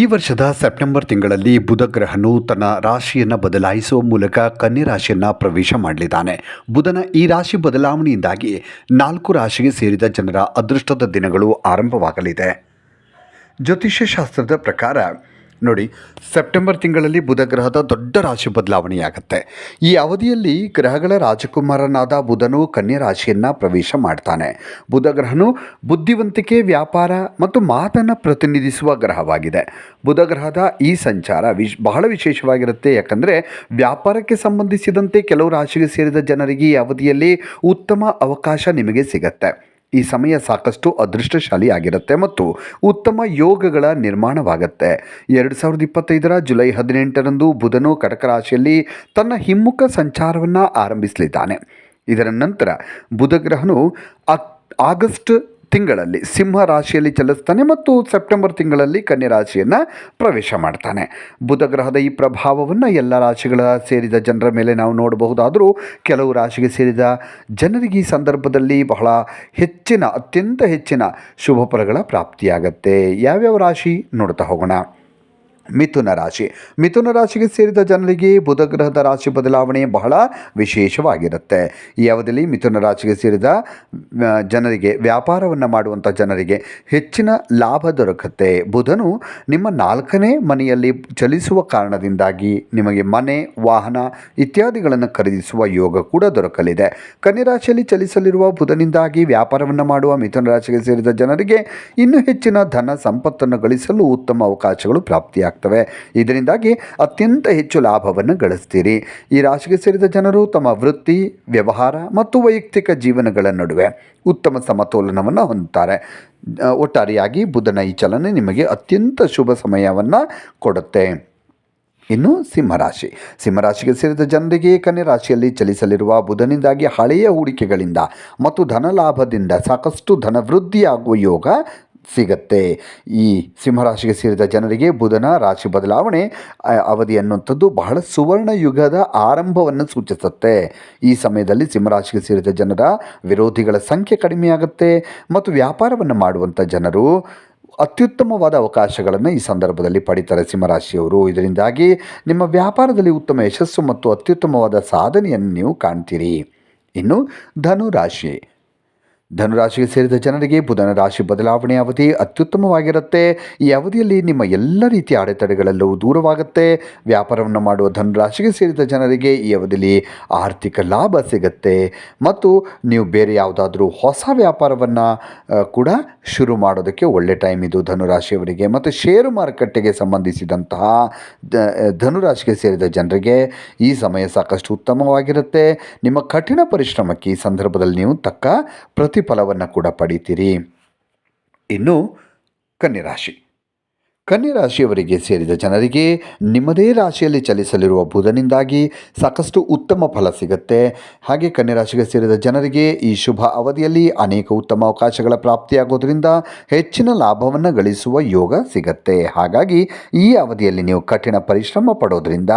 ಈ ವರ್ಷದ ಸೆಪ್ಟೆಂಬರ್ ತಿಂಗಳಲ್ಲಿ ಬುಧ ಗ್ರಹನು ತನ್ನ ರಾಶಿಯನ್ನು ಬದಲಾಯಿಸುವ ಮೂಲಕ ಕನ್ಯೆ ರಾಶಿಯನ್ನು ಪ್ರವೇಶ ಮಾಡಲಿದ್ದಾನೆ. ಬುಧನ ಈ ರಾಶಿ ಬದಲಾವಣೆಯಿಂದಾಗಿ ನಾಲ್ಕು ರಾಶಿಗೆ ಸೇರಿದ ಜನರ ಅದೃಷ್ಟದ ದಿನಗಳು ಆರಂಭವಾಗಲಿದೆ. ಜ್ಯೋತಿಷ್ಯ ಶಾಸ್ತ್ರದ ಪ್ರಕಾರ ನೋಡಿ, ಸೆಪ್ಟೆಂಬರ್ ತಿಂಗಳಲ್ಲಿ ಬುಧ ಗ್ರಹದ ದೊಡ್ಡ ರಾಶಿ ಬದಲಾವಣೆಯಾಗುತ್ತೆ. ಈ ಅವಧಿಯಲ್ಲಿ ಗ್ರಹಗಳ ರಾಜಕುಮಾರನಾದ ಬುಧನು ಕನ್ಯಾ ರಾಶಿಯನ್ನು ಪ್ರವೇಶ ಮಾಡ್ತಾನೆ. ಬುಧ ಗ್ರಹನು ಬುದ್ಧಿವಂತಿಕೆ, ವ್ಯಾಪಾರ ಮತ್ತು ಮಾತನ್ನು ಪ್ರತಿನಿಧಿಸುವ ಗ್ರಹವಾಗಿದೆ. ಬುಧ ಗ್ರಹದ ಈ ಸಂಚಾರ ವಿಶ್, ಬಹಳ ವಿಶೇಷವಾಗಿರುತ್ತೆ. ಯಾಕಂದರೆ ವ್ಯಾಪಾರಕ್ಕೆ ಸಂಬಂಧಿಸಿದಂತೆ ಕೆಲವು ರಾಶಿಗೆ ಸೇರಿದ ಜನರಿಗೆ ಈ ಅವಧಿಯಲ್ಲಿ ಉತ್ತಮ ಅವಕಾಶ ನಿಮಗೆ ಸಿಗತ್ತೆ. ಈ ಸಮಯ ಸಾಕಷ್ಟು ಅದೃಷ್ಟಶಾಲಿಯಾಗಿರುತ್ತೆ ಮತ್ತು ಉತ್ತಮ ಯೋಗಗಳ ನಿರ್ಮಾಣವಾಗುತ್ತೆ. ಎರಡು ಸಾವಿರದ ಇಪ್ಪತ್ತೈದರ ಜುಲೈ ಹದಿನೆಂಟರಂದು ಬುಧನು ಕಟಕ ರಾಶಿಯಲ್ಲಿ ತನ್ನ ಹಿಮ್ಮುಖ ಸಂಚಾರವನ್ನು ಆರಂಭಿಸಲಿದ್ದಾನೆ. ಇದರ ನಂತರ ಬುಧಗ್ರಹನು ಅಕ್ ಆಗಸ್ಟ್ ತಿಂಗಳಲ್ಲಿ ಸಿಂಹ ರಾಶಿಯಲ್ಲಿ ಚಲಿಸ್ತಾನೆ ಮತ್ತು ಸೆಪ್ಟೆಂಬರ್ ತಿಂಗಳಲ್ಲಿ ಕನ್ಯಾ ರಾಶಿಯನ್ನು ಪ್ರವೇಶ ಮಾಡ್ತಾನೆ. ಬುಧ ಗ್ರಹದ ಈ ಪ್ರಭಾವವನ್ನು ಎಲ್ಲ ರಾಶಿಗಳ ಸೇರಿದ ಜನರ ಮೇಲೆ ನಾವು ನೋಡಬಹುದಾದರೂ ಕೆಲವು ರಾಶಿಗೆ ಸೇರಿದ ಜನರಿಗೆ ಈ ಸಂದರ್ಭದಲ್ಲಿ ಬಹಳ ಹೆಚ್ಚಿನ, ಅತ್ಯಂತ ಹೆಚ್ಚಿನ ಶುಭ ಫಲಗಳ ಪ್ರಾಪ್ತಿಯಾಗತ್ತೆ. ಯಾವ್ಯಾವ ರಾಶಿ ನೋಡ್ತಾ ಹೋಗೋಣ. ಮಿಥುನ ರಾಶಿ. ಮಿಥುನ ರಾಶಿಗೆ ಸೇರಿದ ಜನರಿಗೆ ಬುಧ ಗ್ರಹದ ರಾಶಿ ಬದಲಾವಣೆ ಬಹಳ ವಿಶೇಷವಾಗಿರುತ್ತೆ. ಈ ಅವಧಿಯಲ್ಲಿ ಮಿಥುನ ರಾಶಿಗೆ ಸೇರಿದ ಜನರಿಗೆ, ವ್ಯಾಪಾರವನ್ನು ಮಾಡುವಂಥ ಜನರಿಗೆ ಹೆಚ್ಚಿನ ಲಾಭ ದೊರಕುತ್ತೆ. ಬುಧನು ನಿಮ್ಮ ನಾಲ್ಕನೇ ಮನೆಯಲ್ಲಿ ಚಲಿಸುವ ಕಾರಣದಿಂದಾಗಿ ನಿಮಗೆ ಮನೆ, ವಾಹನ ಇತ್ಯಾದಿಗಳನ್ನು ಖರೀದಿಸುವ ಯೋಗ ಕೂಡ ದೊರಕಲಿದೆ. ಕನ್ಯರಾಶಿಯಲ್ಲಿ ಚಲಿಸಲಿರುವ ಬುಧನಿಂದಾಗಿ ವ್ಯಾಪಾರವನ್ನು ಮಾಡುವ ಮಿಥುನ ರಾಶಿಗೆ ಸೇರಿದ ಜನರಿಗೆ ಇನ್ನೂ ಹೆಚ್ಚಿನ ಧನ ಸಂಪತ್ತನ್ನು ಗಳಿಸಲು ಉತ್ತಮ ಅವಕಾಶಗಳು ಪ್ರಾಪ್ತಿಯಾಗ್ತವೆ. ಇದರಿಂದಾಗಿ ಅತ್ಯಂತ ಹೆಚ್ಚು ಲಾಭವನ್ನು ಗಳಿಸ್ತೀರಿ. ಈ ರಾಶಿಗೆ ಸೇರಿದ ಜನರು ತಮ್ಮ ವೃತ್ತಿ, ವ್ಯವಹಾರ ಮತ್ತು ವೈಯಕ್ತಿಕ ಜೀವನಗಳ ನಡುವೆ ಉತ್ತಮ ಸಮತೋಲನವನ್ನು ಹೊಂದುತ್ತಾರೆ. ಒಟ್ಟಾರೆಯಾಗಿ ಬುಧನ ಈ ಚಲನೆ ನಿಮಗೆ ಅತ್ಯಂತ ಶುಭ ಸಮಯವನ್ನು ಕೊಡುತ್ತೆ. ಇನ್ನು ಸಿಂಹರಾಶಿ. ಸಿಂಹರಾಶಿಗೆ ಸೇರಿದ ಜನರಿಗೆ ಕನ್ಯ ರಾಶಿಯಲ್ಲಿ ಚಲಿಸಲಿರುವ ಬುಧನಿಂದಾಗಿ ಹಳೆಯ ಹೂಡಿಕೆಗಳಿಂದ ಮತ್ತು ಧನ ಲಾಭದಿಂದ ಸಾಕಷ್ಟು ಧನವೃದ್ಧಿಯಾಗುವ ಯೋಗ ಸಿಗತ್ತೆ. ಈ ಸಿಂಹರಾಶಿಗೆ ಸೇರಿದ ಜನರಿಗೆ ಬುಧನ ರಾಶಿ ಬದಲಾವಣೆ ಅವಧಿ ಅನ್ನುವಂಥದ್ದು ಬಹಳ ಸುವರ್ಣ ಯುಗದ ಆರಂಭವನ್ನು ಸೂಚಿಸುತ್ತೆ. ಈ ಸಮಯದಲ್ಲಿ ಸಿಂಹರಾಶಿಗೆ ಸೇರಿದ ಜನರ ವಿರೋಧಿಗಳ ಸಂಖ್ಯೆ ಕಡಿಮೆಯಾಗುತ್ತೆ ಮತ್ತು ವ್ಯಾಪಾರವನ್ನು ಮಾಡುವಂಥ ಜನರು ಅತ್ಯುತ್ತಮವಾದ ಅವಕಾಶಗಳನ್ನು ಈ ಸಂದರ್ಭದಲ್ಲಿ ಪಡಿತಾರೆ ಸಿಂಹರಾಶಿಯವರು. ಇದರಿಂದಾಗಿ ನಿಮ್ಮ ವ್ಯಾಪಾರದಲ್ಲಿ ಉತ್ತಮ ಯಶಸ್ಸು ಮತ್ತು ಅತ್ಯುತ್ತಮವಾದ ಸಾಧನೆಯನ್ನು ನೀವು ಕಾಣ್ತೀರಿ. ಇನ್ನು ಧನುರಾಶಿ. ಧನುರಾಶಿಗೆ ಸೇರಿದ ಜನರಿಗೆ ಬುಧನ ರಾಶಿ ಬದಲಾವಣೆ ಅವಧಿ ಅತ್ಯುತ್ತಮವಾಗಿರುತ್ತೆ. ಈ ಅವಧಿಯಲ್ಲಿ ನಿಮ್ಮ ಎಲ್ಲ ರೀತಿಯ ಅಡೆತಡೆಗಳೆಲ್ಲವೂ ದೂರವಾಗುತ್ತೆ. ವ್ಯಾಪಾರವನ್ನು ಮಾಡುವ ಧನುರಾಶಿಗೆ ಸೇರಿದ ಜನರಿಗೆ ಈ ಅವಧಿಯಲ್ಲಿ ಆರ್ಥಿಕ ಲಾಭ ಸಿಗುತ್ತೆ. ಮತ್ತು ನೀವು ಬೇರೆ ಯಾವುದಾದ್ರೂ ಹೊಸ ವ್ಯಾಪಾರವನ್ನು ಕೂಡ ಶುರು ಮಾಡೋದಕ್ಕೆ ಒಳ್ಳೆ ಟೈಮ್ ಇದು ಧನುರಾಶಿಯವರಿಗೆ. ಮತ್ತು ಷೇರು ಮಾರುಕಟ್ಟೆಗೆ ಸಂಬಂಧಿಸಿದಂತಹ ಧನುರಾಶಿಗೆ ಸೇರಿದ ಜನರಿಗೆ ಈ ಸಮಯ ಸಾಕಷ್ಟು ಉತ್ತಮವಾಗಿರುತ್ತೆ. ನಿಮ್ಮ ಕಠಿಣ ಪರಿಶ್ರಮಕ್ಕೆ ಈ ಸಂದರ್ಭದಲ್ಲಿ ನೀವು ತಕ್ಕ ಪ್ರತಿಫಲವನ್ನು ಕೂಡ ಪಡಿತೀರಿ. ಇನ್ನು ಕನ್ಯರಾಶಿ ಕನ್ಯಾ ರಾಶಿಯವರಿಗೆ ಸೇರಿದ ಜನರಿಗೆ ನಿಮ್ಮದೇ ರಾಶಿಯಲ್ಲಿ ಚಲಿಸಲಿರುವ ಬುಧನಿಂದಾಗಿ ಸಾಕಷ್ಟು ಉತ್ತಮ ಫಲ ಸಿಗುತ್ತೆ. ಹಾಗೆ ಕನ್ಯಾ ರಾಶಿಗೆ ಸೇರಿದ ಜನರಿಗೆ ಈ ಶುಭ ಅವಧಿಯಲ್ಲಿ ಅನೇಕ ಉತ್ತಮ ಅವಕಾಶಗಳ ಪ್ರಾಪ್ತಿಯಾಗೋದ್ರಿಂದ ಹೆಚ್ಚಿನ ಲಾಭವನ್ನು ಗಳಿಸುವ ಯೋಗ ಸಿಗತ್ತೆ. ಹಾಗಾಗಿ ಈ ಅವಧಿಯಲ್ಲಿ ನೀವು ಕಠಿಣ ಪರಿಶ್ರಮ ಪಡೋದ್ರಿಂದ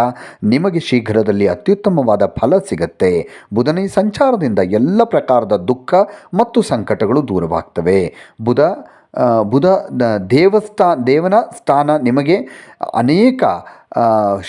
ನಿಮಗೆ ಶೀಘ್ರದಲ್ಲಿ ಅತ್ಯುತ್ತಮವಾದ ಫಲ ಸಿಗತ್ತೆ. ಬುಧನ ಸಂಚಾರದಿಂದ ಎಲ್ಲ ಪ್ರಕಾರದ ದುಃಖ ಮತ್ತು ಸಂಕಟಗಳು ದೂರವಾಗ್ತವೆ. ಬುಧ ಬುಧ ದೇವಸ್ಥಾ ದೇವನ ಸ್ಥಾನ ನಿಮಗೆ ಅನೇಕ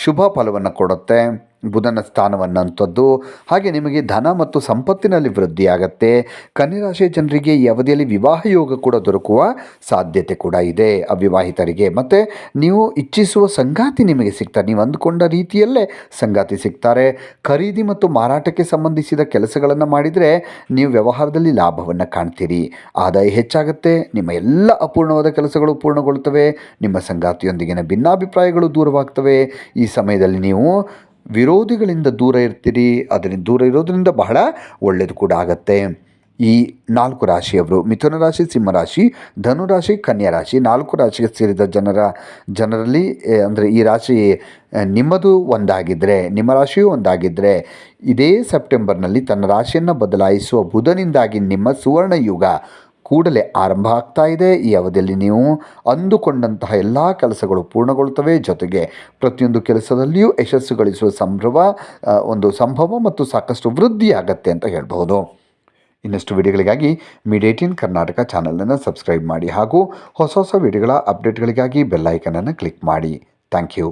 ಶುಭ ಫಲವನ್ನು ಕೊಡುತ್ತೆ. ಬುಧನ ಸ್ಥಾನವನ್ನಂಥದ್ದು ಹಾಗೆ ನಿಮಗೆ ಧನ ಮತ್ತು ಸಂಪತ್ತಿನಲ್ಲಿ ವೃದ್ಧಿಯಾಗತ್ತೆ. ಕನ್ಯರಾಶಿಯ ಜನರಿಗೆ ಈ ಅವಧಿಯಲ್ಲಿ ವಿವಾಹ ಯೋಗ ಕೂಡ ದೊರಕುವ ಸಾಧ್ಯತೆ ಕೂಡ ಇದೆ. ಅವಿವಾಹಿತರಿಗೆ ಮತ್ತು ನೀವು ಇಚ್ಛಿಸುವ ಸಂಗಾತಿ ನಿಮಗೆ ಸಿಗ್ತಾರೆ. ನೀವು ಅಂದುಕೊಂಡ ರೀತಿಯಲ್ಲೇ ಸಂಗಾತಿ ಸಿಗ್ತಾರೆ. ಖರೀದಿ ಮತ್ತು ಮಾರಾಟಕ್ಕೆ ಸಂಬಂಧಿಸಿದ ಕೆಲಸಗಳನ್ನು ಮಾಡಿದರೆ ನೀವು ವ್ಯವಹಾರದಲ್ಲಿ ಲಾಭವನ್ನು ಕಾಣ್ತೀರಿ. ಆದಾಯ ಹೆಚ್ಚಾಗುತ್ತೆ. ನಿಮ್ಮ ಎಲ್ಲ ಅಪೂರ್ಣವಾದ ಕೆಲಸಗಳು ಪೂರ್ಣಗೊಳ್ಳುತ್ತವೆ ನಿಮ್ಮ ಸಂಗಾತಿಯೊಂದಿಗಿನ ಭಿನ್ನಾಭಿಪ್ರಾಯಗಳು ದೂರವಾಗ್ತವೆ. ಈ ಸಮಯದಲ್ಲಿ ನೀವು ವಿರೋಧಿಗಳಿಂದ ದೂರ ಇರ್ತೀರಿ ಅದರಿಂದ ದೂರ ಇರೋದರಿಂದ ಬಹಳ ಒಳ್ಳೆಯದು ಕೂಡ ಆಗತ್ತೆ. ಈ ನಾಲ್ಕು ರಾಶಿಯವರು, ಮಿಥುನ ರಾಶಿ ಸಿಂಹರಾಶಿ ಧನುರಾಶಿ ಕನ್ಯಾ ರಾಶಿ, ನಾಲ್ಕು ರಾಶಿಗೆ ಸೇರಿದ ಜನರ, ಜನರಲ್ಲಿ ಅಂದರೆ ಈ ರಾಶಿ ನಿಮ್ಮದು ಒಂದಾಗಿದ್ದರೆ ನಿಮ್ಮ ರಾಶಿಯೂ ಒಂದಾಗಿದ್ದರೆ ಇದೇ ಸೆಪ್ಟೆಂಬರ್ನಲ್ಲಿ ತನ್ನ ರಾಶಿಯನ್ನು ಬದಲಾಯಿಸುವ ಬುಧನಿಂದಾಗಿ ನಿಮ್ಮ ಸುವರ್ಣ ಯುಗ ಕೂಡಲೇ ಆರಂಭ ಆಗ್ತಾ ಇದೆ. ಈ ಅವಧಿಯಲ್ಲಿ ನೀವು ಅಂದುಕೊಂಡಂತಹ ಎಲ್ಲ ಕೆಲಸಗಳು ಪೂರ್ಣಗೊಳ್ಳುತ್ತವೆ. ಜೊತೆಗೆ ಪ್ರತಿಯೊಂದು ಕೆಲಸದಲ್ಲಿಯೂ ಯಶಸ್ಸು ಗಳಿಸುವ ಸಂಭ್ರಮ ಒಂದು ಸಂಭವ ಮತ್ತು ಸಾಕಷ್ಟು ವೃದ್ಧಿ ಆಗತ್ತೆ ಅಂತ ಹೇಳಬಹುದು. ಇನ್ನಷ್ಟು ವಿಡಿಯೋಗಳಿಗಾಗಿ ಮೀಡಿಯೇಟಿನ್ ಕರ್ನಾಟಕ ಚಾನಲನ್ನು ಸಬ್ಸ್ಕ್ರೈಬ್ ಮಾಡಿ ಹಾಗೂ ಹೊಸ ಹೊಸ ವಿಡಿಯೋಗಳ ಅಪ್ಡೇಟ್ಗಳಿಗಾಗಿ ಬೆಲ್ಲೈಕನನ್ನು ಕ್ಲಿಕ್ ಮಾಡಿ. Thank you.